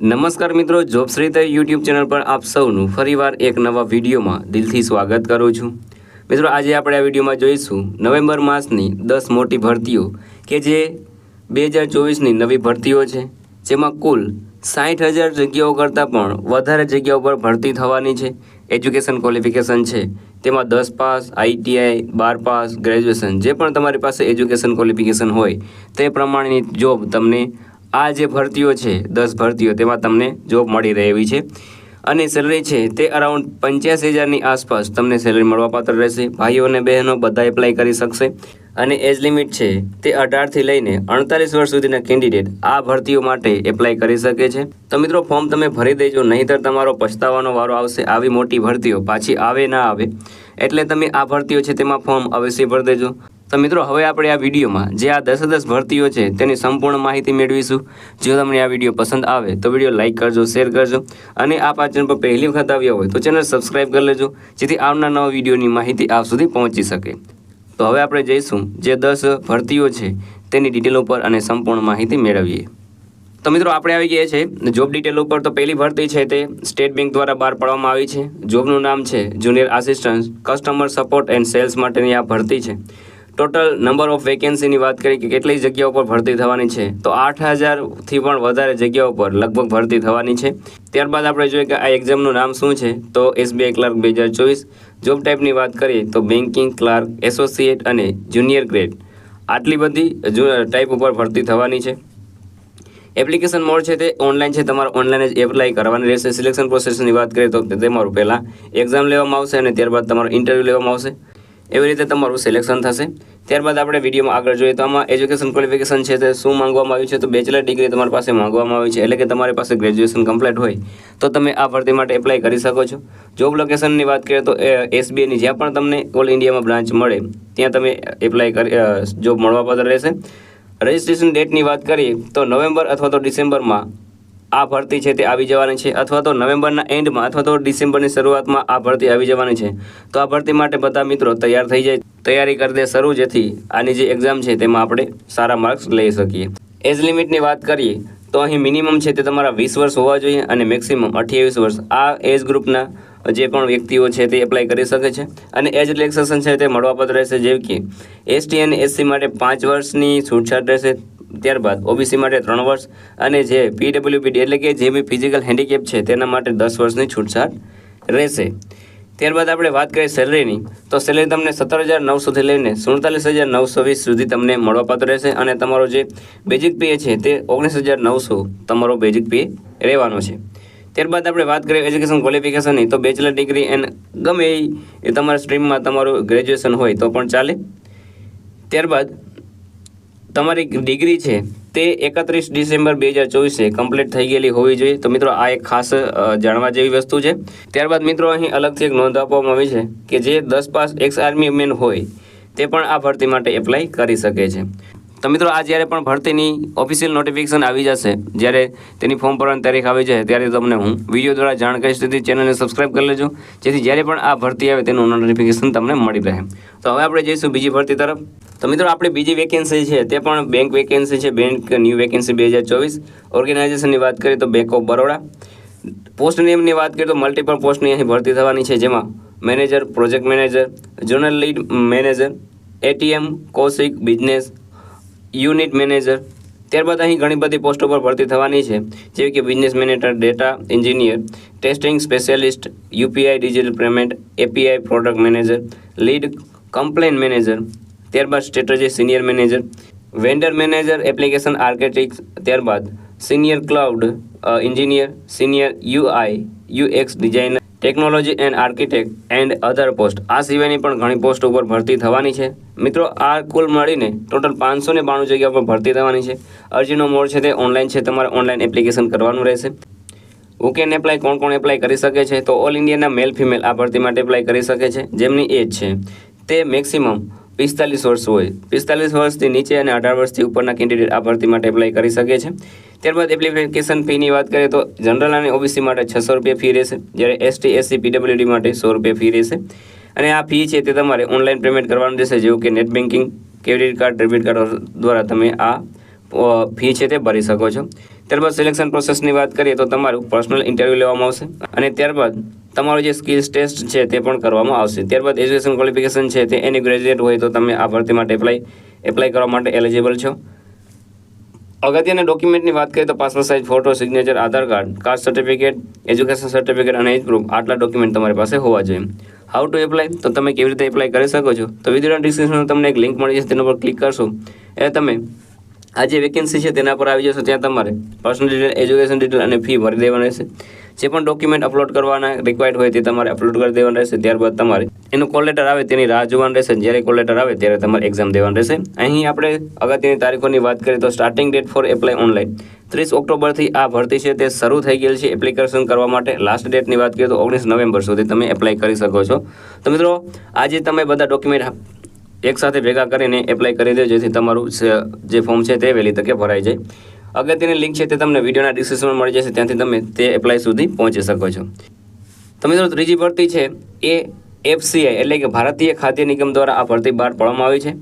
નમસ્કાર મિત્રો જોબશ્રીતા YouTube channel પર આપ સૌનું ફરીવાર એક નવા વિડીયોમાં દિલથી સ્વાગત કરું છું. મિત્રો, આજે આપણે આ વિડીયોમાં જોઈશું નવેમ્બર માસની દસ મોટી ભરતીઓ કે જે બે હજાર ચોવીસની નવી ભરતીઓ છે, જેમાં કુલ સાઠ હજાર જગ્યાઓ કરતાં પણ વધારે જગ્યાઓ પર ભરતી થવાની છે. એજ્યુકેશન ક્વોલિફિકેશન છે, તેમાં દસ પાસ આઈટીઆઈ બાર પાસ ગ્રેજ્યુએશન જે પણ તમારી પાસે એજ્યુકેશન ક્વોલિફિકેશન હોય, તે પ્રમાણેની જોબ તમને આ જે ભરતીઓ છે, દસ ભરતીઓ, તેમાં તમને જોબ મળી રહેવી છે. અને સેલરી છે, તે અરાઉન્ડ પંચ્યાસી હજારની આસપાસ તમને સેલરી મળવાપાત્ર રહેશે. ભાઈઓ અને બહેનો બધા એપ્લાય કરી શકશે. અને એજ લિમિટ છે, તે અઢારથી લઈને અડતાલીસ વર્ષ સુધીના કેન્ડિડેટ આ ભરતીઓ માટે એપ્લાય કરી શકે છે. તો મિત્રો ફોર્મ તમે ભરી દેજો, નહીંતર તમારો પછતાવાનો વારો આવશે. આવી મોટી ભરતીઓ પાછી આવે ના આવે. એટલે તમે આ ભરતીઓ છે, તેમાં ફોર્મ અવશ્ય ભરી દેજો. તો મિત્રો, હવે આપણે આ વિડીયોમાં જે આ દસે દસ ભરતીઓ છે તેની સંપૂર્ણ માહિતી મેળવીશું. જો તમને આ વીડિયો પસંદ આવે તો વીડિયો લાઇક કરજો, શેર કરજો અને આપ આ ચેનલ પર પહેલી વખત આવ્યા હોય તો ચેનલ સબસ્ક્રાઈબ કરી લેજો, જેથી આવનાર નવા વિડીયોની માહિતી આપ સુધી પહોંચી શકે. તો હવે આપણે જઈશું જે દસ ભરતીઓ છે તેની ડિટેલ ઉપર અને સંપૂર્ણ માહિતી મેળવીએ. તો મિત્રો, આપણે આવી ગયા છે. જોબ ડિટેલ ઉપર તો પહેલી ભરતી છે તે સ્ટેટ બેંક દ્વારા બહાર પાડવામાં આવી છે. જોબનું નામ છે junior assistant customer support and sales માટેની આ ભરતી છે. ટોટલ નંબર ઓફ વેકેન્સીની વાત કરીએ કે કેટલી જગ્યાઓ પર ભરતી થવાની છે, તો આઠ હજારથી પણ વધારે જગ્યાઓ પર લગભગ ભરતી થવાની છે. ત્યારબાદ આપણે જોઈએ કે આ એક્ઝામનું નામ શું છે, તો એસબીઆઈ ક્લાર્ક બે હજાર ચોવીસ. જોબ ટાઈપની વાત કરીએ, તો બેન્કિંગ ક્લાર્ક એસોસિએટ અને જુનિયર ગ્રેડ આટલી બધી ટાઈપ ઉપર ભરતી થવાની છે. એપ્લિકેશન મોડ છે તે ઓનલાઈન છે, તમારે ઓનલાઈન જ એપ્લાય કરવાની રહેશે. સિલેક્શન પ્રોસેસની વાત કરીએ તો તમારું પહેલાં એક્ઝામ લેવામાં આવશે અને ત્યારબાદ તમારો ઇન્ટરવ્યૂ લેવામાં આવશે. એવી રીતે તમારું સિલેક્શન થશે. ત્યારબાદ આપણે વિડીયોમાં આગળ જોઈએ તો આમાં એજ્યુકેશન ક્વોલિફિકેશન છે તે શું માંગવામાં આવ્યું છે તો બેચલર ડિગ્રી તમારી પાસે માંગવામાં આવી છે એટલે કે તમારી પાસે ગ્રેજ્યુએશન કમ્પ્લીટ હોય તો તમે આ ભરતી માટે એપ્લાય કરી શકો છો. જોબ લોકેશનની વાત કરીએ તો એસબીઆઈની જ્યાં પણ તમને ઓલ ઇન્ડિયામાં બ્રાન્ચ મળે, ત્યાં તમે એપ્લાય કરી જોબ મળવાપાત્ર રહેશે. રજિસ્ટ્રેશન ડેટની વાત કરીએ તો નવેમ્બર અથવા તો ડિસેમ્બરમાં આ ભરતી છે તે આવી જવાની છે. અથવા તો નવેમ્બરના એન્ડમાં અથવા તો ડિસેમ્બરની શરૂઆતમાં આ ભરતી આવી જવાની છે. તો આ ભરતી માટે બધા મિત્રો તૈયાર થઈ જાય. તૈયારી કરી દે શરૂ જેથી આની જે એક્ઝામ છે તેમાં આપણે સારા માર્ક્સ લઈ શકીએ. એજ લિમિટની વાત કરીએ, તો અહીં મિનિમમ છે તે તમારા વીસ વર્ષ હોવા જોઈએ અને મેક્સિમમ અઠ્યાવીસ વર્ષ. આ એજ ગ્રુપના જે પણ વ્યક્તિઓ છે તે એપ્લાય કરી શકે છે. અને એજ રિલેક્સેશન છે તે મળવાપાત્ર રહેશે જેવી કે એસટી અને એસસી માટે પાંચ વર્ષની છૂટછાટ રહેશે. ત્યારબાદ ઓબીસી માટે ત્રણ વર્ષ અને જે પીડબ્લ્યુપીડી એટલે કે જે બી ફિઝિકલ હેન્ડીકેપ છે તેના માટે દસ વર્ષની છૂટછાટ રહેશે. ત્યારબાદ આપણે વાત કરીએ સેલરીની, તો સેલરી તમને સત્તર હજાર નવસોથી લઈને સુડતાલીસ હજાર નવસો વીસ સુધી તમને મળવાપાત્ર રહેશે અને તમારો જે બેઝિક પે છે તે ઓગણીસ હજાર નવસો તમારો બેઝિક પે રહેવાનો છે. ત્યારબાદ આપણે વાત કરીએ એજ્યુકેશન ક્વોલિફિકેશનની તો બેચલર ડિગ્રી એન્ડ ગમે એ તમારા સ્ટ્રીમમાં તમારું ગ્રેજ્યુએશન હોય તો પણ ચાલે. ત્યારબાદ તમારી ડિગ્રી છે તે એકત્રીસ ડિસેમ્બર બે હજાર ચોવીસે કમ્પ્લીટ થઈ ગયેલી હોવી જોઈએ. તો મિત્રો, આ એક ખાસ જાણવા જેવી વસ્તુ છે. ત્યારબાદ મિત્રો, અહીં અલગથી એક નોંધ આપવામાં આવી છે કે જે દસ પાસ એક્સ આર્મી મેન હોય, તે પણ આ ભરતી માટે એપ્લાય કરી શકે છે. તો મિત્રો, આ જ્યારે પણ ભરતીની ઓફિશિયલ નોટિફિકેશન આવી જશે, જ્યારે તેની ફોર્મ ભરવાની તારીખ આવી જાય, ત્યારે તમને હું વીડિયો દ્વારા જાણ કરીશ તેથી ચેનલને સબસ્ક્રાઇબ કરી લેજો, જેથી જ્યારે પણ આ ભરતી આવે તેનું નોટિફિકેશન તમને મળી રહે. તો હવે આપણે જઈશું બીજી ભરતી તરફ. તો મિત્રો, આપણે બીજી વેકેન્સી છે, તે પણ બેંક વેકેન્સી છે બેંક ન્યૂ વેકેન્સી બે હજાર ચોવીસ. ઓર્ગેનાઇઝેશનની વાત કરીએ તો બેંક ઓફ બરોડા પોસ્ટ નેમની વાત કરીએ તો મલ્ટિપલ પોસ્ટની અહીં ભરતી થવાની છે, જેમાં manager project manager general lead manager ATM Kaushik business unit manager. ત્યારબાદ અહીં ઘણી બધી પોસ્ટો પર ભરતી થવાની છે. જેવી કે business manager data engineer testing specialist UPI digital payment API product manager lead complaint manager ત્યારબાદ strategy senior manager vendor manager application architect ત્યારબાદ senior cloud engineer senior UI UX designer technology and architect and other post આ સિવાયની પણ ઘણી post ઉપર ભરતી થવાની છે. મિત્રો, આ કુલ મળીને ટોટલ પાંચસો ને બાણું જગ્યા પર ભરતી થવાની છે. અરજીનો મોડ છે તે ઓનલાઈન છે. તમારે ઓનલાઈન એપ્લિકેશન કરવાનું રહેશે. હુ કેન એપ્લાય કોણ કોણ એપ્લાય કરી શકે છે? તો ઓલ ઇન્ડિયાના મેલ ફિમેલ આ ભરતી માટે એપ્લાય કરી શકે છે. જેમની એજ છે. તે મેક્સિમમ પિસ્તાલીસ વર્ષ હોય. પિસ્તાલીસ વર્ષથી નીચે અને અઢાર વર્ષથી ઉપરના કેન્ડિડેટ આ ભરતી માટે એપ્લાય કરી શકે છે. ત્યારબાદ એપ્લિકેશન ફીની વાત કરીએ તો જનરલ અને ઓબીસી માટે છસો રૂપિયા ફી રહેશે. જ્યારે એસટી એસસી પીડબ્લ્યુડી માટે સો રૂપિયા ફી રહેશે. અને આ ફી છે તે તમારે ઓનલાઈન પેમેન્ટ કરવાનું રહેશે, જેવું કે net banking credit card debit card દ્વારા તમે આ ફી છે તે ભરી શકો છો. ત્યારબાદ સિલેક્શન પ્રોસેસની વાત કરીએ તો તમારું પર્સનલ ઇન્ટરવ્યૂ લેવામાં આવશે. અને ત્યારબાદ તમારો જે સ્કિલ્સ ટેસ્ટ છે તે પણ કરવામાં આવશે. ત્યારબાદ એજ્યુકેશન ક્વોલિફિકેશન છે તે એની ગ્રેજ્યુએટ હોય તો તમે આ ભરતી માટે એપ્લાય એપ્લાય કરવા માટે એલિજિબલ છો. અગત્યના ડોક્યુમેન્ટની વાત કરીએ તો passport size photo signature Aadhaar card caste certificate education certificate અને એજ પ્રૂફ આટલા ડોક્યુમેન્ટ તમારી પાસે હોવા જોઈએ. હાઉ ટુ એપ્લાય તો તમે કેવી રીતે એપ્લાય કરી શકો છો? તો વિડીયોના ડિસ્ક્રિપ્શનમાં તમને એક લિંક મળી જશે, તેના પર ક્લિક કરશો. એટલે તમે આ જે વેકેન્સી છે તેના પર આવી જશો, ત્યાં તમારે પર્સનલ ડિટેલ એજ્યુકેશન ડિટેલ અને ફી ભરી દેવાની રહેશે. જે પણ ડોક્યુમેન્ટ અપલોડ કરવાના રિક્વાયર્ડ હોય તે તમારે અપલોડ કરી દેવાનું રહેશે. ત્યારબાદ તમારે એનું કોલ લેટર આવે તેની રાહ જોવાનું રહેશે. જ્યારે કોલ લેટર આવે ત્યારે તમારે એક્ઝામ દેવાનું રહેશે. અહીં આપણે અગત્યની તારીખોની વાત કરીએ તો starting date for apply online ત્રીસ ઓક્ટોબરથી આ ભરતી છે તે શરૂ થઈ ગયેલ છે એપ્લિકેશન કરવા માટે. લાસ્ટ ડેટની વાત કરીએ તો ઓગણીસ નવેમ્બર સુધી તમે એપ્લાય કરી શકો છો. તો મિત્રો, આજે તમે બધા ડોક્યુમેન્ટ એકસાથે ભેગા કરીને એપ્લાય કરી દો જેથી તમારું જે ફોર્મ છે તે વહેલી તકે ભરાઈ જાય. અગત્યની લિંક છે તે તમને વિડીયોના ડિસ્ક્રિપ્શનમાં મળી જશે, ત્યાંથી તમે તે એપ્લાય સુધી પહોંચી શકો છો. તો મિત્રો, ત્રીજી ભરતી છે એ એફસીઆઈ એટલે કે ભારતીય ખાદ્ય નિગમ દ્વારા આ ભરતી બહાર પાડવામાં આવી છે.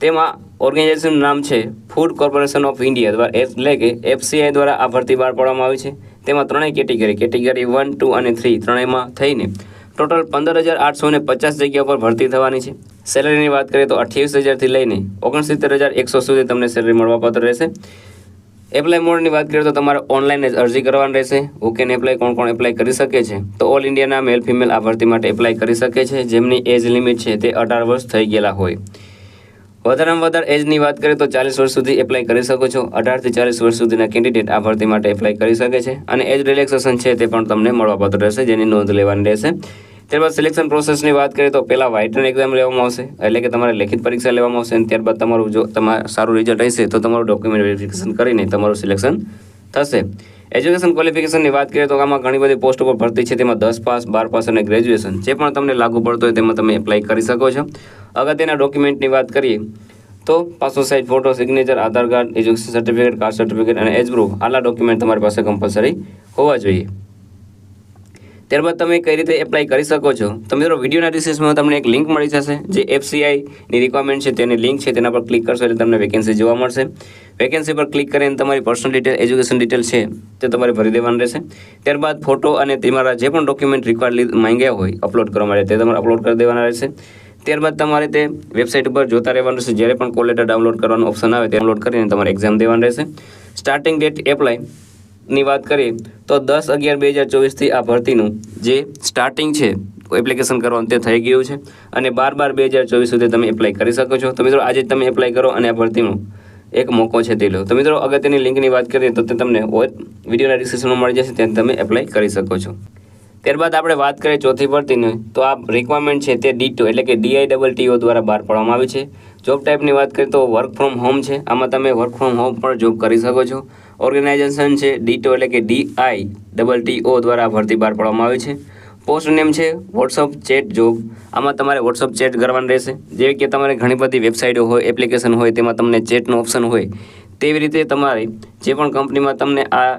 તેમાં ઓર્ગેનાઇઝેશનનું નામ છે ફૂડ કોર્પોરેશન ઓફ ઇન્ડિયા દ્વારા, એટલે કે એફસીઆઈ દ્વારા આ ભરતી બહાર પાડવામાં આવી છે. તેમાં ત્રણેય કેટેગરી કેટેગરી વન ટુ અને થ્રી ત્રણેયમાં થઈને ટોટલ પંદર હજાર આઠસો ને પચાસ જગ્યા પર ભરતી થવાની છે. સેલરીની વાત કરીએ તો અઠ્યાવીસ હજારથી લઈને ઓગણસિત્તેર હજાર એકસો સુધી તમને સેલરી મળવાપાત્ર રહેશે. એપ્લાય મોડની વાત કરીએ તો તમારે ઓનલાઈન જ અરજી કરવાની રહેશે. હુ કેન એપ્લાય કોણ કોણ એપ્લાય કરી શકે છે? તો ઓલ ઇન્ડિયાના મેલ ફિમેલ આ ભરતી માટે એપ્લાય કરી શકે છે. જેમની એજ લિમિટ છે તે અઢાર વર્ષ થઈ ગયેલા હોય. વધારેમાં વધારે એજની વાત કરીએ તો ચાલીસ વર્ષ સુધી એપ્લાય કરી શકો છો. અઢારથી ચાલીસ વર્ષ સુધીના કેન્ડિડેટ આ ભરતી માટે એપ્લાય કરી શકે છે. અને એજ રિલેક્સેશન છે તે પણ તમને મળવાપાત્ર રહેશે, જેની નોંધ લેવાની રહેશે. ત્યારબાદ સિલેક્શન પ્રોસેસની વાત કરીએ તો પહેલાં વાઇટન એક્ઝામ લેવામાં આવશે. એટલે કે તમારે લેખિત પરીક્ષા લેવામાં આવશે અને ત્યારબાદ તમારું જો તમારું સારું રિઝલ્ટ હશે તો તમારું ડોક્યુમેન્ટ વેરિફિકેશન કરીને તમારું સિલેક્શન થશે. એજ્યુકેશન ક્વોલિફિકેશનની વાત કરીએ તો આમાં ઘણી બધી પોસ્ટ ઉપર ભરતી છે. તેમાં દસ પાસ બાર પાસ અને ગ્રેજ્યુએશન જે પણ તમને લાગુ પડતો હોય તેમાં તમે એપ્લાય કરી શકો છો. અગત્યના ડોક્યુમેન્ટની વાત કરીએ તો passport size photo signature Aadhaar card education certificate caste certificate અને એજ પ્રૂફ આટલા ડોક્યુમેન્ટ તમારી પાસે કમ્પલસરી હોવા જોઈએ. ત્યારબાદ તમે કઈ રીતે એપ્લાય કરી શકો છો? તો મિત્રો વિડીયોના ડિસ્ક્રિપ્શનમાં તમને એક લિંક મળી જશે, જે એફસીઆઈની રિક્વાયરમેન્ટ છે, તેની લિંક છે, તેના પર ક્લિક કરશો એટલે તમને વેકેન્સી જોવા મળશે. વેકેન્સી પર ક્લિક કરીને તમારી પર્સનલ ડિટેલ એજ્યુકેશન ડિટેલ છે, તે તમારે ભરી દેવાનું રહેશે. ત્યારબાદ ફોટો અને તમારા જે પણ ડોક્યુમેન્ટ રિક્વાયર્ડ માંગ્યા હોય અપલોડ કરવા માટે તે તમારે અપલોડ કરી દેવાના રહેશે. ત્યારબાદ તમારે તે વેબસાઇટ ઉપર જોતા રહેવાનું રહેશે. જ્યારે પણ કોલ લેટર ડાઉનલોડ કરવાનો ઓપ્શન આવે, તે ડાઉનલોડ કરીને તમારે એક્ઝામ દેવાનું રહેશે. સ્ટાર્ટિંગ ડેટ એપ્લાય ની વાત કરીએ તો દસ અગિયાર બે હજાર ચોવીસથી આ ભરતીનું જે સ્ટાર્ટિંગ છે એપ્લિકેશન કરવાનું તે થઈ ગયું છે. અને બાર બાર બે હજાર ચોવીસ સુધી તમે એપ્લાય કરી શકો છો. તો મિત્રો, આજે તમે એપ્લાય કરો અને આ ભરતીનો એક મોકો છે તે લો. તો મિત્રો અગત્યની લિંકની વાત કરીએ તો તે તમને વિડીયોના ડિસ્ક્રિપ્શનમાં મળી જશે, ત્યાં તમે એપ્લાય કરી શકો છો. ત્યારબાદ આપણે વાત કરીએ ચોથી ભરતીની, તો આ રિક્વાયરમેન્ટ છે તે ડીટો એટલે કે ડીઆઈ ડબલ ટીઓ દ્વારા બહાર પાડવામાં આવી છે. જોબ ટાઈપની વાત કરીએ તો વર્ક ફ્રોમ હોમ છે. આમાં તમે વર્ક ફ્રોમ હોમ પણ જોબ કરી શકો છો. ઓર્ગેનાઇઝેશન છે ડીટો એટલે કે ડીઆઈ ડબલ ટીઓ દ્વારા ભરતી બહાર પાડવામાં આવી છે. પોસ્ટ નેમ છે, વોટ્સઅપ ચેટ જોબ. આમાં તમારે વોટ્સઅપ ચેટ કરવાનું રહેશે. જેવી કે તમારે ઘણી બધી વેબસાઇટો હોય, એપ્લિકેશન હોય, તેમાં તમને ચેટનો ઓપ્શન હોય, તેવી રીતે તમારે જે પણ કંપનીમાં તમને આ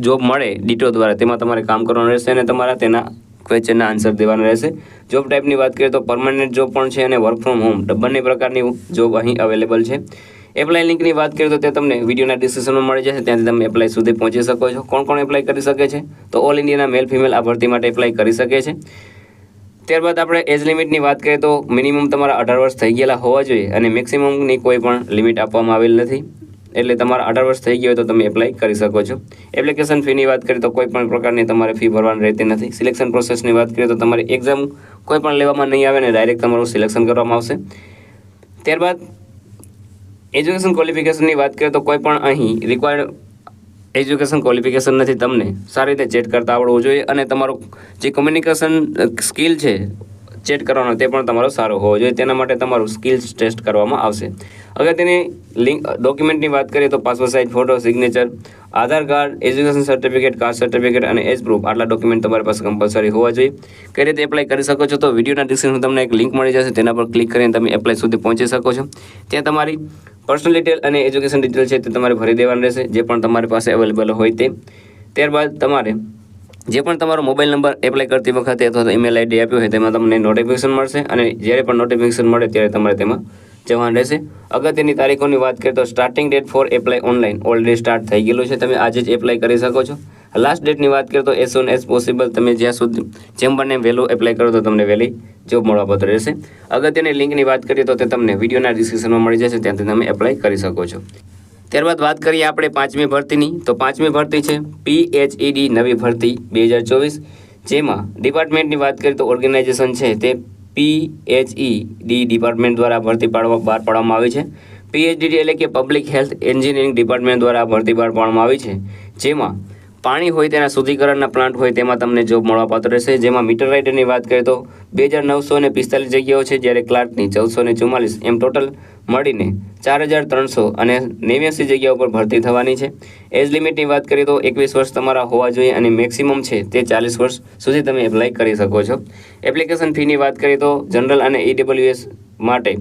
જોબ મળે ડીટો દ્વારા, તેમાં તમારે કામ કરવાનું રહેશે અને તમારા તેના ક્વેશ્ચનના આન્સર દેવાના રહેશે. જોબ ટાઈપની વાત કરીએ તો પરમાનન્ટ જોબ પણ છે અને વર્ક ફ્રોમ હોમ બંને પ્રકારની જોબ અહીં અવેલેબલ છે. એપ્લાય લિંકની વાત કરીએ તો તે તમને વિડીયોના ડિસ્ક્રિપ્શનમાં મળી જશે. ત્યાંથી તમે એપ્લાય સુધી પહોંચી શકો છો. કોણ કોણ એપ્લાય કરી શકે છે? તો ઓલ ઇન્ડિયાના મેલ ફિમેલ આ ભરતી માટે એપ્લાય કરી શકે છે. ત્યારબાદ આપણે એજ લિમિટની વાત કરીએ તો મિનિમમ તમારા અઢાર વર્ષ થઈ ગયેલા હોવા જોઈએ અને મેક્સિમમની કોઈ પણ લિમિટ આપવામાં આવેલ નથી. એટલે તમારા અઢાર વર્ષ થઈ ગયો હોય તો તમે એપ્લાય કરી શકો છો. એપ્લિકેશન ફીની વાત કરીએ તો કોઈ પણ પ્રકારની તમારે ફી ભરવાની રહેતી નથી. સિલેક્શન પ્રોસેસની વાત કરીએ તો તમારી એક્ઝામ કોઈ પણ લેવામાં નહીં આવે ને ડાયરેક્ટ તમારું સિલેક્શન કરવામાં આવશે. ત્યારબાદ એજ્યુકેશન ક્વોલિફિકેશનની વાત કરીએ તો કોઈ પણ અહીં રિક્વાયર્ડ એજ્યુકેશન ક્વોલિફિકેશન નથી તમને. સારી રીતે ચેટ કરતા આવડવું જોઈએ અને તમારું જે કમ્યુનિકેશન સ્કિલ છે ચેટ કરવાનો તે પણ તમારો સારો હોવો જોઈએ. તેના માટે તમારું સ્કિલ્સ ટેસ્ટ કરવામાં આવશે. અગત્યની લિંક ડોક્યુમેન્ટની વાત કરીએ તો passport size photo signature Aadhaar card education certificate caste certificate અને એજ પ્રૂફ આટલા ડોક્યુમેન્ટ તમારી પાસે કમ્પલસરી હોવા જોઈએ. કઈ રીતે એપ્લાય કરી શકો છો તો વિડીયોના ડિસ્ક્રિપ્શન તમને એક લિંક મળી જશે. તેના પર ક્લિક કરીને તમે એપ્લાય સુધી પહોંચી શકો છો. ત્યાં તમારી પર્સનલ ડિટેલ અને એજ્યુકેશન ડિટેલ છે તે તમારે ભરી દેવાનું રહેશે. જે પણ તમારી પાસે અવેલેબલ હોય તે. ત્યારબાદ તમારે જે પણ તમારો મોબાઈલ નંબર એપ્લાય કરતી વખતે અથવા ઈમેલ આઈડી આપ્યો હોય તેમાં તમને નોટિફિકેશન મળશે અને જ્યારે પણ નોટિફિકેશન મળે ત્યારે તમારે તેમાં જવાનું રહેશે. અગત્યની તારીખોની વાત કરીએ તો starting date for apply online already start થઈ ગયેલું છે. તમે આજે જ એપ્લાય કરી શકો છો. લાસ્ટ ડેટની વાત કરીએ તો એઝ સોન એઝ પોસિબલ તમે જ્યાં સુધી જેમ બને વહેલું એપ્લાય કરો તો તમને વહેલી જોબ મળવાપત્ર રહેશે. અગત્યની લિંકની વાત કરીએ તો તે તમને વિડીયોના ડિસ્ક્રિપ્શનમાં મળી જશે. ત્યાંથી તમે એપ્લાય કરી શકો છો. ત્યારબાદ વાત કરીએ આપણે પાંચમી ભરતીની. તો પાંચમી ભરતી છે પીએચઈડી નવી ભરતી બે હજાર ચોવીસ. જેમાં ડિપાર્ટમેન્ટની વાત કરીએ તો ઓર્ગેનાઇઝેશન છે તે પીએચઈડી ડિપાર્ટમેન્ટ દ્વારા ભરતી પાડવા બહાર પાડવામાં આવી છે. પીએચડી એટલે કે પબ્લિક હેલ્થ એન્જિનિયરિંગ ડિપાર્ટમેન્ટ દ્વારા ભરતી બહાર પાડવામાં આવી છે. જેમાં પાણી હોય તેના શુદ્ધિકરણના પ્લાન્ટ હોય તેમાં તમને જોબ મળવાપાત્ર રહેશે. જેમાં મીટર રાઇડરની વાત કરીએ તો બે હજાર નવસો ને પિસ્તાલીસ જગ્યાઓ છે, જ્યારે ક્લાર્કની ચૌદસો ને ચુમ્માલીસ. એમ ટોટલ મળીને ચાર હજાર ત્રણસો અને નેવ્યાસી જગ્યાઓ પર ભરતી થવાની છે. એજ લિમિટની વાત કરીએ તો એકવીસ વર્ષ તમારા હોવા જોઈએ અને મેક્સિમમ છે તે ચાલીસ વર્ષ સુધી તમે એપ્લાય કરી શકો છો. એપ્લિકેશન ફીની વાત કરીએ તો જનરલ અને ઈડબ્લ્યુએસ માટે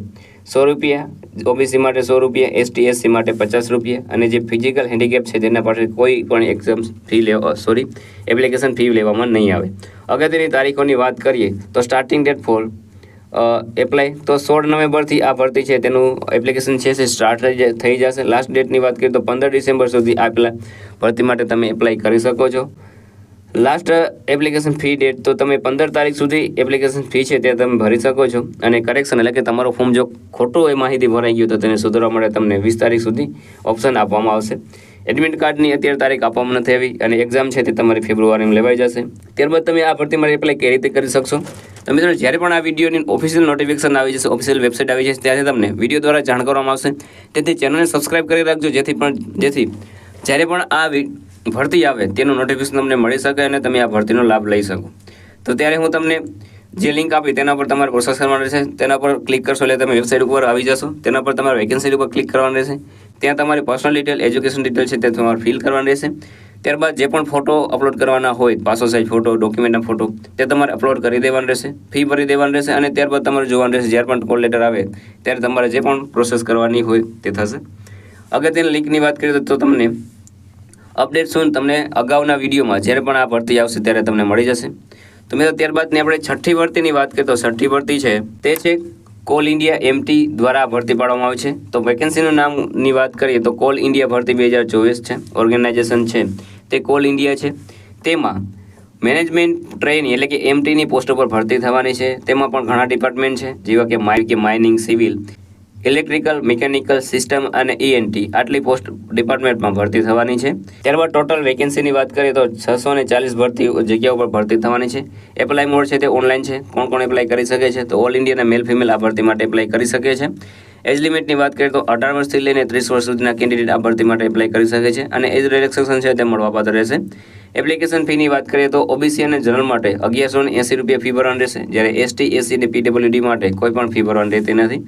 સો રૂપિયા, ઓબીસી માટે સો રૂપિયા એસટી એસસી માટે પચાસ રૂપિયા અને જે ફિઝિકલ હેન્ડીકેપ છે તેના પાસે કોઈ પણ એક્ઝામ ફી લેવા સોરી, એપ્લિકેશન ફી લેવામાં નહીં આવે. અગત્યની તારીખોની વાત કરીએ તો સ્ટાર્ટિંગ ડેટ ફોર એપ્લાય તો સોળ નવેમ્બરથી આ ભરતી છે. તેનું એપ્લિકેશન છે, તે સ્ટાર્ટ થઈ જશે. લાસ્ટ ડેટની વાત કરીએ તો પંદર ડિસેમ્બર સુધી આ પેલા ભરતી માટે તમે એપ્લાય કરી શકો છો. લાસ્ટ એપ્લિકેશન ફી ડેટ તો તમે પંદર તારીખ સુધી એપ્લિકેશન ફી છે, તે તમે ભરી શકો છો. અને કરેક્શન એટલે કે તમારો ફોર્મ જો ખોટું એ માહિતી ભરાઈ ગયું, તો તેને સુધારવા માટે તમને વીસ તારીખ સુધી ઓપ્શન આપવામાં આવશે. એડમિટ કાર્ડની અત્યારે તારીખ આપવામાં નથી આવી અને એક્ઝામ છે, તે તમારી ફેબ્રુઆરીમાં લેવાઈ જશે. ત્યારબાદ તમે આ ભરતી માટે એપ્લાય કઈ રીતે કરી શકશો? તો મિત્રો, જ્યારે પણ આ વિડીયોની ઓફિશિયલ નોટિફિકેશન આવી જશે ઓફિશિયલ વેબસાઇટ આવી જશે, ત્યાંથી તમને વીડિયો દ્વારા જાણ કરવામાં આવશે. તેથી ચેનલને સબસ્ક્રાઇબ કરી રાખજો, જેથી પણ જેથી જ્યારે પણ આ ભરતી આવે, તેનું નોટિફિકેશન તમને મળી શકે અને તમે આ ભરતીનો લાભ લઈ શકો. તો ત્યારે હું તમને જે લિંક આપી, તેના પર તમારે પ્રોસેસ કરવાનું રહેશે. તેના પર ક્લિક કરશો એટલે તમે વેબસાઇટ ઉપર આવી જશો. તેના પર તમારે વેકેન્સી ઉપર ક્લિક કરવાનું રહેશે. ત્યાં તમારી પર્સનલ ડિટેલ એજ્યુકેશન ડિટેલ છે, તે તમારે ફિલ કરવાની રહેશે. ત્યારબાદ જે પણ ફોટો અપલોડ કરવાના હોય પાસો સાઇઝ ફોટો ડોક્યુમેન્ટના ફોટો તે તમારે અપલોડ કરી દેવાનું રહેશે ફી ભરી દેવાનું રહેશે અને ત્યારબાદ તમારે જોવાનું રહેશે જ્યારે પણ કોલ લેટર આવે, ત્યારે તમારે જે પણ પ્રોસેસ કરવાની હોય તે થશે. અગત્યની લિંકની વાત કરીએ તો તમને અપડેટ શું તમને અગાઉના વિડીયોમાં જ્યારે પણ આ ભરતી આવશે ત્યારે તમને મળી જશે. તો મિત્રો, ત્યારબાદની આપણે છઠ્ઠી ભરતીની વાત કરીએ તો છઠ્ઠી ભરતી છે, તે છે કોલ ઇન્ડિયા એમટી દ્વારા ભરતી પાડવામાં આવે છે. તો વેકેન્સીનું નામની વાત કરીએ તો કોલ ઇન્ડિયા ભરતી બે હજાર ચોવીસ છે ઓર્ગેનાઇઝેશન છે. તે કોલ ઇન્ડિયા છે. તેમાં મેનેજમેન્ટ ટ્રેન એટલે કે એમટીની પોસ્ટ ઉપર ભરતી થવાની છે. તેમાં પણ ઘણા ડિપાર્ટમેન્ટ છે, જેવા કે માઈ કે mining, civil, electrical, mechanical system અને ઈએનટી આટલી પોસ્ટ ડિપાર્ટમેન્ટમાં ભરતી થવાની છે. ત્યારબાદ ટોટલ વેકેન્સીની વાત કરીએ તો છસો ને ચાલીસ ભરતી જગ્યાઓ પર ભરતી થવાની છે. એપ્લાય મોડ છે તે ઓનલાઈન છે. કોણ કોણ એપ્લાય કરી શકે છે તો ઓલ ઇન્ડિયાના મેલ ફિમેલ આ ભરતી માટે એપ્લાય કરી શકે છે. એજ લિમિટની વાત કરીએ તો અઢાર વર્ષથી લઈને ત્રીસ વર્ષ સુધીના કેન્ડિડેટ આ ભરતી માટે એપ્લાય કરી શકે છે અને એજ રિલેક્સેશન છે તે મળવાપાત્ર રહેશે. એપ્લિકેશન ફીની વાત કરીએ તો ઓબીસી અને જનરલ માટે અગિયારસો ને એંસી રૂપિયા ફી ભરવાની રહેશે. જ્યારે એસટી એસસી અને પીડબ્લ્યુડી માટે કોઈ પણ ફી ભરવાની રહેતી નથી.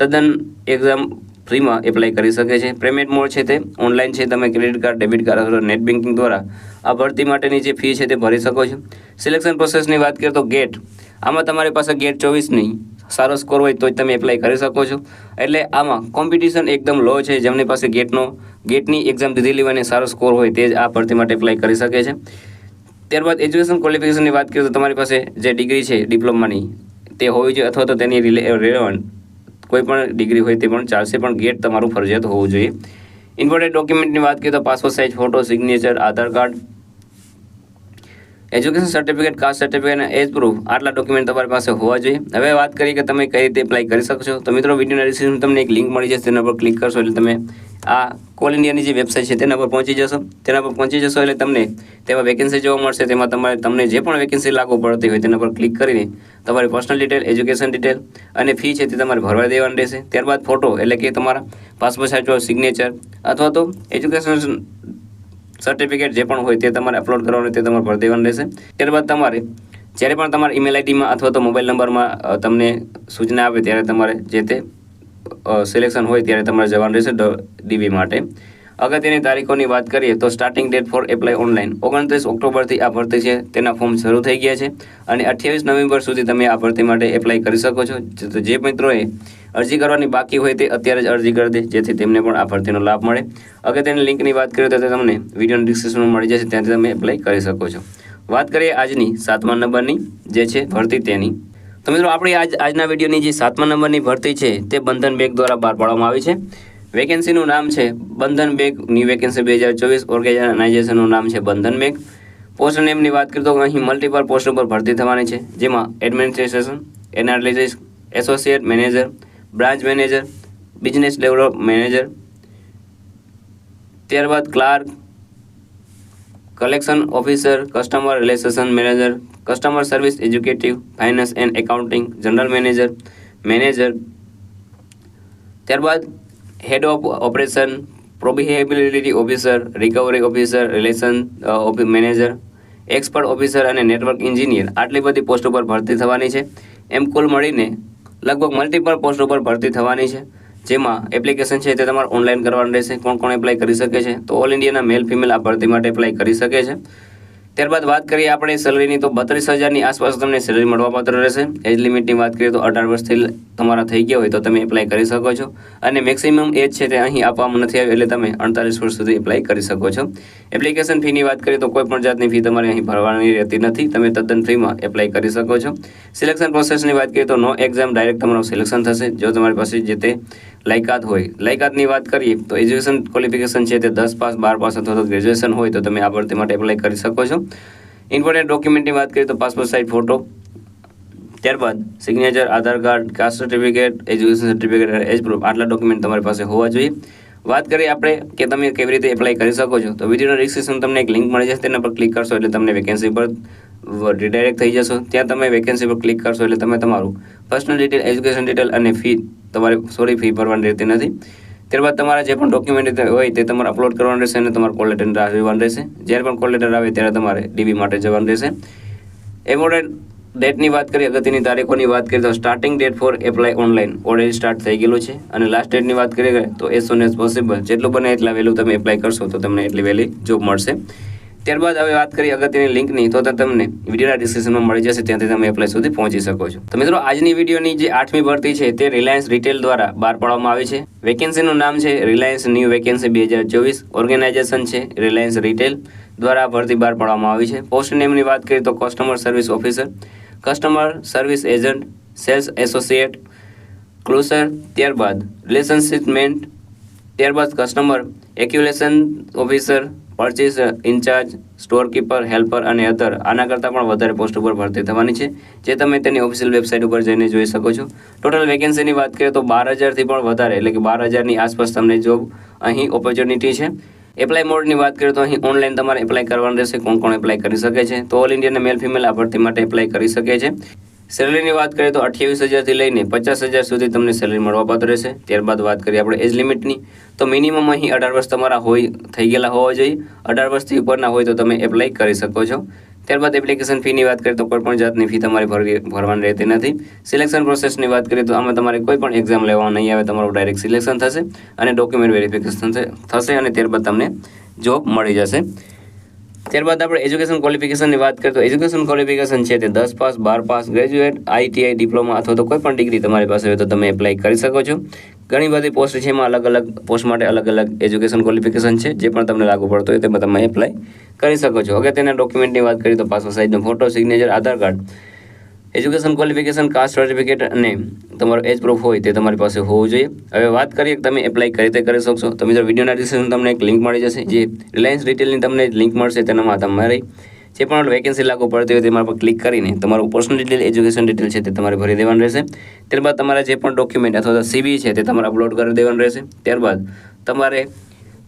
તદ્દન એક્ઝામ ફ્રીમાં એપ્લાય કરી શકે છે. પેમેન્ટ મોડ છે તે ઓનલાઈન છે. તમે ક્રેડિટ કાર્ડ ડેબિટ કાર્ડ અથવા નેટ બેન્કિંગ દ્વારા આ ભરતી માટેની જે ફી છે તે ભરી શકો છો. સિલેક્શન પ્રોસેસની વાત કરીએ તો ગેટ આમાં તમારી પાસે ગેટ ચોવીસની સારો સ્કોર હોય તો જ તમે એપ્લાય કરી શકો છો. એટલે આમાં કોમ્પિટિશન એકદમ લો છે. જેમની પાસે ગેટનો ગેટની એક્ઝામ દીધેલી હોય અને સારો સ્કોર હોય તે જ આ ભરતી માટે એપ્લાય કરી શકે છે. ત્યારબાદ એજ્યુકેશન ક્વોલિફિકેશનની વાત કરીએ તો તમારી પાસે જે ડિગ્રી છે ડિપ્લોમાની તે હોવી જોઈએ અથવા તો તેની રિલેવન્ટ કોઈ પણ ડિગ્રી હોય તે પણ ચાલશે, પણ ગેટ તમારું ફરજિયાત હોવું જોઈએ. ઇમ્પોર્ટેન્ટ ડોક્યુમેન્ટની વાત કરીએ તો passport size photo signature Aadhaar card education certificate caste certificate અને એજ પ્રૂફ આટલા ડોક્યુમેન્ટ તમારી પાસે હોવા જોઈએ. હવે વાત કરીએ કે તમે કઈ રીતે એપ્લાય કરી શકશો તો મિત્રો વિડીયોના ડિસ્ક્રિપ્શન તમને એક લિંક મળી જશે, તેના પર ક્લિક કરશો એટલે તમે આ કોલ ઇન્ડિયાની જે વેબસાઇટ છે, તેના પર પહોંચી જશો. તેના પર પહોંચી જશો એટલે તમને તેમાં વેકેન્સી જોવા મળશે. તેમાં તમારે તમને જે પણ વેકેન્સી લાગુ પડતી હોય તેના પર ક્લિક કરીને તમારી પર્સનલ ડિટેલ એજ્યુકેશન ડિટેલ અને ફી છે તે તમારે ભરવા દેવાની રહેશે. ત્યારબાદ ફોટો એટલે કે તમારા પાસપોર્ટ સાઇઝ સિગ્નેચર અથવા તો એજ્યુકેશન સર્ટિફિકેટ જે પણ હોય તે તમારે અપલોડ કરવાનું તે તમારે ભરી દેવાનું રહેશે. ત્યારબાદ તમારે જ્યારે પણ તમારા ઈમેલ આઈડીમાં અથવા તો મોબાઈલ નંબરમાં તમને સૂચના આવે ત્યારે તમારે જે તે સિલેક્શન હોય ત્યારે તમારે જવાનું રહેશે ડીવી માટે. અગત્યની તારીખોની વાત કરીએ તો starting date for apply online ઓગણત્રીસ ઓક્ટોબરથી આ ભરતી છે. તેના ફોર્મ શરૂ થઈ ગયા છે. અને અઠ્યાવીસ નવેમ્બર સુધી તમે આ ભરતી માટે એપ્લાય કરી શકો છો. જે મિત્રોએ અરજી કરવાની બાકી હોય તે અત્યારે જ અરજી કરી દે, જેથી તેમને પણ આ ભરતીનો લાભ મળે. અગત્યની લિંકની વાત કરીએ તો તમને વીડિયો ડિસ્ક્રિપ્શનમાં મળી જશે, ત્યાંથી તમે એપ્લાય કરી શકો છો. વાત કરીએ આજની સાતમા નંબરની, જે છે ભરતી તેની. તો મિત્રો, આપણી આજ, આજના વિડીયોની જે સાતમા નંબરની ભરતી છે, તે બંધન બેંક દ્વારા બહાર પાડવામાં આવી છે. વેકેન્સીનું નામ છે બંધન બેંક ન્યૂ વેકેન્સી બે હજાર ચોવીસ ઓર્ગેનાઇઝેશનનું નામ છે બંધન બેંક પોસ્ટ નેમની વાત કરીએ તો અહીં મલ્ટિપલ પોસ્ટ ઉપર ભરતી થવાની છે, જેમાં administration analysis associate manager branch manager business develop manager ત્યારબાદ clerk collection officer customer relation manager customer service executive finance and accounting general manager manager ત્યારબાદ head of operation probability officer recovery officer relation manager expert officer અને network engineer આટલી બધી post ઉપર ભરતી થવાની છે. એમ કુલ મળીને લગભગ મલ્ટિપલ પોસ્ટ ઉપર ભરતી થવાની છે. જેમાં એપ્લિકેશન છે તે તમારે ઓનલાઈન કરવાનું રહેશે. કોણ કોણ એપ્લાય કરી શકે છે? તો ઓલ ઇન્ડિયાના મેલ ફિમેલ આ ભરતી માટે એપ્લાય કરી શકે છે. ત્યારબાદ વાત કરીએ આપણે સેલરીની, તો બત્રીસ હજારની આસપાસ તમને સેલરી મળવાપાત્ર રહેશે. એજ લિમિટની વાત કરીએ તો અઢાર વર્ષથી તમારા થઈ ગયા હોય તો તમે એપ્લાય કરી શકો છો. અને મેક્સિમમ એજ છે તે અહીં આપવામાં નથી આવી એટલે તમે અડતાલીસ વર્ષ સુધી એપ્લાય કરી શકો છો. એપ્લિકેશન ફીની વાત કરીએ તો કોઈ પણ જાતની ફી તમારે અહીં ભરવાની રહેતી નથી. તમે તદ્દન ફ્રીમાં એપ્લાય કરી શકો છો. સિલેક્શન પ્રોસેસની વાત કરીએ તો નો એક્ઝામ ડાયરેક્ટ તમારું સિલેક્શન થશે. જો તમારી પાસે જે તે લાયકાત હોય. લાયકાતની વાત કરીએ તો એજ્યુકેશન ક્વોલિફિકેશન છે તે દસ પાસ, બાર પાસ અથવા તો ગ્રેજ્યુએશન હોય તો તમે આ ભરતી માટે એપ્લાય કરી શકો છો. ઇમ્પોર્ટન્ટ ડોક્યુમેન્ટની વાત કરીએ તો પાસપોર્ટ સાઇઝ ફોટો ત્યારબાદ signature Aadhaar card caste certificate education certificate age proof આટલા ડોક્યુમેન્ટ તમારી પાસે હોવા જોઈએ. વાત કરીએ આપણે કે તમે કેવી રીતે એપ્લાય કરી શકો છો. તો વિડીયોના ડિસ્ક્રિપ્શન તમને એક લિંક મળી જશે, તેના પર ક્લિક કરશો એટલે તમને વેકેન્સી પર રિડાયરેક્ટ થઈ જશો. ત્યાં તમે વેકેન્સી પર ક્લિક કરશો એટલે તમે તમારું પર્સનલ ડિટેલ એજ્યુકેશન ડિટેલ અને ફી તમારે સોરી ફી ભરવાની રહેતી નથી. ત્યારબાદ તમારા જે પણ ડોક્યુમેન્ટ હોય તે તમારે અપલોડ કરવાનું રહેશે અને તમારે કોલ લેટર આવવાનું રહેશે. જ્યારે પણ કોલ લેટર આવે ત્યારે તમારે ડીબી માટે જવાનું રહેશે. ઇમ્પોર્ટન્ટ ડેટની વાત કરીએ, અગત્યની તારીખોની વાત કરીએ તો starting date for apply online already start થઈ ગયેલું છે. અને લાસ્ટ ડેટની વાત કરીએ તો એઝ સોન એઝ પોસિબલ જેટલું બને એટલા વહેલું તમે એપ્લાય કરશો તો તમને એટલી વહેલી જોબ મળશે. ત્યારબાદ હવે વાત કરી અગત્યની લિંકની, તો તમને વિડીયોના ડિસ્ક્રિપ્શનમાં મળી જશે, ત્યાંથી તમે એપ્લાય સુધી પહોંચી શકો છો. તો મિત્રો, આજની વિડીયોની જે આઠમી ભરતી છે, તે રિલાયન્સ રિટેલ દ્વારા બહાર પાડવામાં આવી છે. વેકેન્સીનું નામ છે રિલાયન્સ ન્યૂ વેકેન્સી બે હજાર ચોવીસ. ઓર્ગેનાઇઝેશન છે રિલાયન્સ રિટેલ દ્વારા ભરતી બહાર પાડવામાં આવી છે. પોસ્ટ નેમની વાત કરીએ તો customer service officer customer service agent sales associate closer ત્યારબાદ રિલેશનશિપ મેન્ટ ત્યારબાદ customer acquisition officer purchase in charge storekeeper helper અને અધર આના કરતાં પણ વધારે પોસ્ટ ઉપર ભરતી થવાની છે, જે તમે તેની ઓફિશિયલ વેબસાઇટ ઉપર જઈને જોઈ શકો છો. ટોટલ વેકેન્સીની વાત કરીએ તો બાર હજારથી પણ વધારે, એટલે કે બાર હજારની આસપાસ તમને જોબ અહીં ઓપોર્ચ્યુનિટી છે. એપ્લાય મોડની વાત કરીએ તો અહીં ઓનલાઈન તમારે એપ્લાય કરવાનું રહેશે, કોણ કોણ એપ્લાય કરી શકે છે, તો ઓલ ઇન્ડિયાને મેલ ફિમેલ આ માટે એપ્લાય કરી શકે છે. સેલરીની વાત કરીએ તો અઠ્યાવીસ હજારથી લઈને પચાસ હજાર સુધી તમને સેલરી મળવાપાત્ર રહેશે. ત્યારબાદ વાત કરીએ આપણે એજ લિમિટની. તો મિનિમમ અહીં અઢાર વર્ષ તમારા હોય, થઈ ગયેલા હોવા જોઈએ. અઢાર વર્ષથી ઉપરના હોય તો તમે એપ્લાય કરી શકો છો. ત્યારબાદ એપ્લિકેશન ફીની વાત કરીએ તો કોઈપણ જાતની ફી તમારે ભરવી, ભરવાની રહેતી નથી. સિલેક્શન પ્રોસેસની વાત કરીએ તો આમાં તમારે કોઈ પણ એક્ઝામ લેવા નહીં આવે, તમારું ડાયરેક્ટ સિલેક્શન થશે અને ડોક્યુમેન્ટ વેરિફિકેશન થશે અને ત્યારબાદ તમને જોબ મળી જશે. ત્યારબાદ આપણે એજ્યુકેશન ક્વોલિફિકેશનની વાત કરીએ તો એજ્યુકેશન ક્વોલિફિકેશન છે તે દસ પાસ, બાર પાસ ગ્રેજ્યુએટ આઈટીઆઈ ડિપ્લોમા અથવા તો કોઈ પણ ડિગ્રી તમારી પાસે હોય તો તમે એપ્લાય કરી શકો છો. ઘણી બધી પોસ્ટ છે એમાં અલગ અલગ પોસ્ટ માટે અલગ અલગ એજ્યુકેશન ક્વોલિફિકેશન છે, જે પણ તમને લાગુ પડતો હોય તેમાં તમે એપ્લાય કરી શકો છો. અગત્યના ડોક્યુમેન્ટની વાત કરીએ તો passport સાઇઝનો photo signature Aadhaar card education qualification caste certificate અને તમારો એજ પ્રૂફ હોય તે તમારી પાસે હોવું જોઈએ. હવે વાત કરીએ કે તમે એપ્લાય કઈ રીતે કરી શકશો. તો મિત્રો વિડીયોના ડિસ્ક્રિપ્શન તમને એક લિંક મળી જશે. જે રિલાયન્સ રિટેલની તમને લિંક મળશે તેનામાં તમારી જે પણ વેકેન્સી લાગુ પડતી હોય તેમાં પર ક્લિક કરીને તમારું પર્સનલ ડિટેલ એજ્યુકેશન ડિટેલ છે તે તમારે ભરી દેવાનું રહેશે. ત્યારબાદ તમારા જે પણ ડોક્યુમેન્ટ અથવા તો સીવી છે તે તમારે અપલોડ કરી દેવાનું રહેશે. ત્યારબાદ તમારે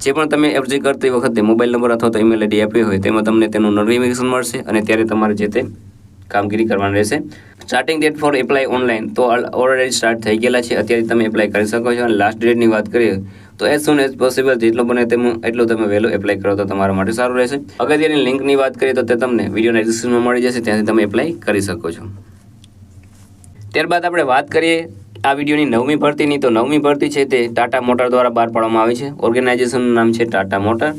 જે પણ તમે અરજી કરતી વખતે મોબાઈલ નંબર અથવા તો ઈમેલ આઈડી આપી હોય તેમાં તમને તેનું નોટિફિકેશન મળશે અને ત્યારે તમારે જે તે કામગીરી કરવાની રહેશે. Starting date for apply online તો ઓલરેડી સ્ટાર્ટ થઈ ગયેલા છે. અત્યારે તમે એપ્લાય કરી શકો છો. અને લાસ્ટ ડેટની વાત કરીએ તો એઝ સુન એઝ પોસિબલ જેટલો બને તેમ એટલું તમે વહેલું એપ્લાય કરો તો તમારા માટે સારું રહેશે. અગત્યની લિંકની વાત કરીએ તો તે તમને વિડીયોના ડિસ્ક્રિપ્શનમાં મળી જશે. ત્યાંથી તમે એપ્લાય કરી શકો છો. ત્યારબાદ આપણે વાત કરીએ આ વિડીયોની નવમી ભરતીની. તો નવમી ભરતી છે તે ટાટા મોટર દ્વારા બહાર પાડવામાં આવી છે. ઓર્ગેનાઇઝેશનનું નામ છે ટાટા મોટર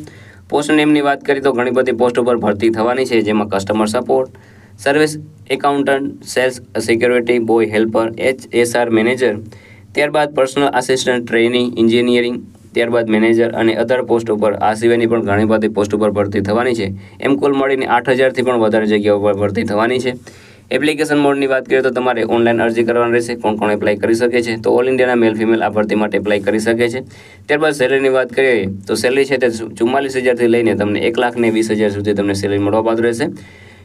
પોસ્ટ નેમની વાત કરીએ તો ઘણી બધી પોસ્ટ ઉપર ભરતી થવાની છે, જેમાં customer support service accountant, sales, security boy, helper H SR manager, ત્યારબાદ પર્સનલ આસિસ્ટન્ટ, ટ્રેનિંગ, એન્જિનિયરિંગ, ત્યારબાદ મેનેજર અને અધર પોસ્ટ ઉપર, આ સિવાયની પણ ઘણી બધી પોસ્ટ ઉપર ભરતી થવાની છે. એમ કુલ મળીને આઠ હજારથી પણ વધારે જગ્યાઓ પર ભરતી થવાની છે. એપ્લિકેશન મોડની વાત કરીએ તો તમારે ઓનલાઈન અરજી કરવાની રહેશે. કોણ કોણ એપ્લાય કરી શકે છે? તો ઓલ ઇન્ડિયાના મેલ ફિમેલ આ ભરતી માટે એપ્લાય કરી શકે છે. ત્યારબાદ સેલરીની વાત કરીએ તો સેલરી છે તે ચુમ્માલીસ હજારથી લઈને તમને એક લાખ ને વીસ હજાર સુધી તમને સેલરી મળવાપાત્ર રહેશે.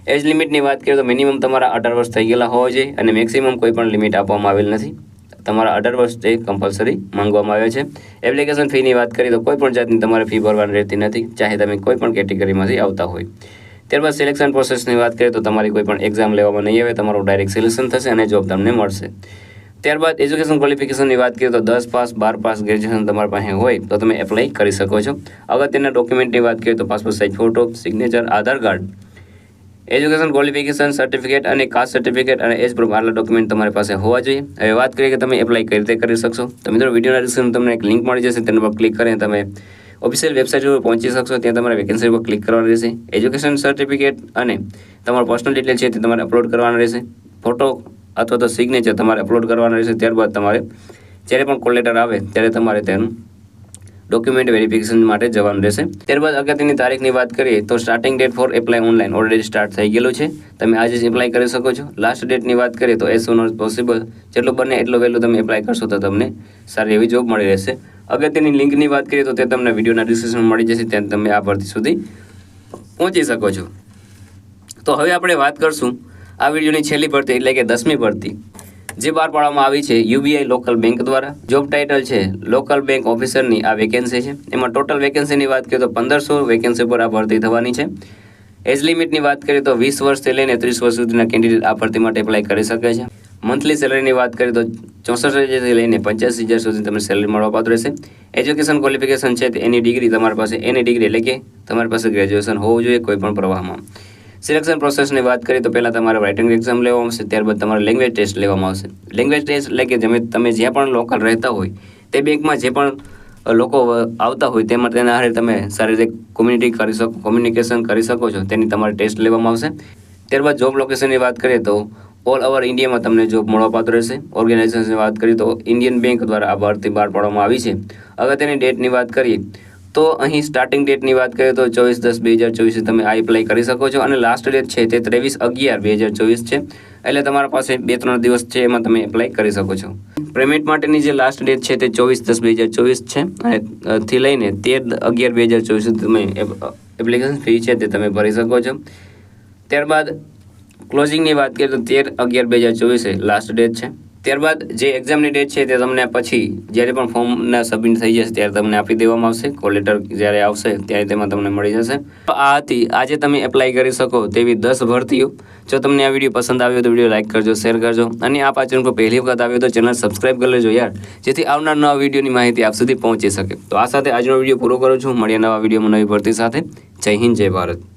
એજ લિમિટની વાત કરીએ તો મિનિમમ તમારા અઢાર વર્ષ થઈ ગયેલા હોવા જોઈએ અને મેક્સિમમ કોઈ પણ લિમિટ આપવામાં આવેલ નથી. તમારા અઢાર વર્ષ તે કમ્પલસરી માંગવામાં આવે છે. એપ્લિકેશન ફીની વાત કરીએ તો કોઈ પણ જાતની તમારે ફી ભરવાની રહેતી નથી, ચાહે તમે કોઈ પણ કેટેગરીમાંથી આવતા હોય. ત્યારબાદ સિલેક્શન પ્રોસેસની વાત કરીએ તો તમારી કોઈ પણ એક્ઝામ લેવામાં નહીં આવે, તમારું ડાયરેક્ટ સિલેક્શન થશે અને જોબ તમને મળશે. ત્યારબાદ એજ્યુકેશન ક્વોલિફિકેશનની વાત કરીએ તો દસ પાસ, બાર પાસ ગ્રેજ્યુએશન તમારા પાસે હોય તો તમે એપ્લાય કરી શકો છો. અગત્યના ડોક્યુમેન્ટની વાત કરીએ તો passport size photo signature Aadhaar card education qualification certificate અને કાસ્ટ સર્ટિફિકેટ અને એજ પ્રૂફ આટલા ડોક્યુમેન્ટ તમારી પાસે હોવા જોઈએ. હવે વાત કરીએ કે તમે એપ્લાય કઈ રીતે કરી શકશો. તો મિત્રો, વિડીયોના ડિસ્ક્રિપ્શન તમને એક લિંક મળી જશે. તેના પર ક્લિક કરીને તમે ઓફિશિયલ વેબસાઇટ ઉપર પહોંચી શકશો. ત્યાં તમારે વેકેન્સી પર ક્લિક કરવાનું રહેશે. એજ્યુકેશન સર્ટિફિકેટ અને તમારો પર્સનલ ડિટેલ છે તે તમારે અપલોડ કરવાનું રહેશે. ફોટો અથવા તો સિગ્નેચર તમારે અપલોડ કરવાનું રહેશે. ત્યારબાદ તમારે જ્યારે પણ કોલ લેટર આવે, ત્યારે તમારે તેનું ડોક્યુમેન્ટ વેરિફિકેશન માટે જવાનું રહેશે. ત્યારબાદ અગત્યની તારીખની વાત કરીએ તો starting date for apply online already start થઈ ગયેલું છે. તમે આજે જ એપ્લાય કરી શકો છો. લાસ્ટ ડેટની વાત કરીએ તો એઝ સુન એઝ પોસિબલ જેટલું બને એટલું વહેલું તમે એપ્લાય કરશો તો તમને સારી એવી જોબ મળી રહેશે. અગત્યની લિંકની વાત કરીએ તો તે તમને વિડીયોના ડિસ્ક્રિપ્શનમાં મળી જશે, ત્યાં તમે આ ભરતી સુધી પહોંચી શકો છો. તો હવે આપણે વાત કરશું આ વિડીયોની છેલ્લી ભરતી એટલે કે દસમી ભરતી. જે બહાર પાડવામાં આવી છે યુબીઆઈ લોકલ બેંક દ્વારા. જોબ ટાઇટલ છે લોકલ બેંક ઓફિસરની આ વેકેન્સી છે. એમાં ટોટલ વેકેન્સીની વાત કરીએ તો પંદરસો વેકેન્સી પર આ ભરતી થવાની છે. એજ લિમિટની વાત કરીએ તો વીસ વર્ષથી લઈને ત્રીસ વર્ષ સુધીના કેન્ડિડેટ આ ભરતી માટે એપ્લાય કરી શકે છે. મંથલી સેલરીની વાત કરીએ તો ચોસઠ હજારથી લઈને પંચ્યાસી હજાર સુધી તમને સેલરી મળવાપાત્ર રહેશે. એજ્યુકેશન ક્વોલિફિકેશન છે એની ડિગ્રી તમારી પાસે, એની ડિગ્રી એટલે કે તમારી પાસે ગ્રેજ્યુએશન હોવું જોઈએ કોઈ પણ પ્રવાહમાં. સિલેક્શન પ્રોસેસની વાત કરીએ તો પહેલાં તમારે રાઇટિંગ એક્ઝામ લેવામાં આવશે, ત્યારબાદ તમારે લેંગ્વેજ ટેસ્ટ લેવામાં આવશે. લેંગ્વેજ ટેસ્ટ એટલે કે તમે તમે જ્યાં પણ લોકલ રહેતા હોય, તે બેંકમાં જે પણ લોકો આવતા હોય, તેમાં તેના આધારે તમે સારી રીતે કોમ્યુનિટી કરી શકો કોમ્યુનિકેશન કરી શકો છો, તેની તમારે ટેસ્ટ લેવામાં આવશે. ત્યારબાદ જોબ લોકેશનની વાત કરીએ તો ઓલ ઓવર ઇન્ડિયામાં તમને જોબ મળવાપાત્ર રહેશે. ઓર્ગેનાઇઝેશનની વાત કરીએ તો ઇન્ડિયન બેંક દ્વારા આ ભરતી બહાર પાડવામાં આવી છે. અગત્યની ડેટની વાત કરીએ તો અહીં સ્ટાર્ટિંગ ડેટની વાત કરીએ તો ચોવીસ દસ બે હજાર ચોવીસે તમે આ એપ્લાય કરી શકો છો. અને લાસ્ટ ડેટ છે તે ત્રેવીસ અગિયાર બે હજાર ચોવીસ છે. એટલે તમારા પાસે બે ત્રણ દિવસ છે એમાં તમે એપ્લાય કરી શકો છો. પેમેન્ટ માટેની જે લાસ્ટ ડેટ છે તે ચોવીસ દસ બે હજાર ચોવીસ છે. અને થી લઈને તેર અગિયાર બે હજાર ચોવીસ તમે એપ્લિકેશન ફી છે તે તમે ભરી શકો છો. ત્યારબાદ ક્લોઝિંગની વાત કરીએ તો તેર અગિયાર બે હજાર ચોવીસે લાસ્ટ ડેટ છે. ત્યારબાદ જે એક્ઝામની ડેટ છે તે તમને પછી જ્યારે પણ ફોર્મના સબમિટ થઈ જશે ત્યારે તમને આપી દેવામાં આવશે. કોલ લેટર જ્યારે આવશે ત્યારે તેમાં તમને મળી જશે. આ હતી આજે તમે એપ્લાય કરી શકો તેવી દસ ભરતીઓ. જો તમને આ વીડિયો પસંદ આવ્યો તો વીડિયો લાઇક કરજો શેર કરજો અને આ પાચન પર પહેલી વખત આવ્યો તો ચેનલ સબસ્ક્રાઇબ કરી લેજો યાર, જેથી આવનાર નવા વિડીયોની માહિતી આપ સુધી પહોંચી શકે. તો આ સાથે આજનો વીડિયો પૂરો કરું છું. મળીએ નવા વિડીયોમાં નવી ભરતી સાથે. જય હિન્દ, જય ભારત.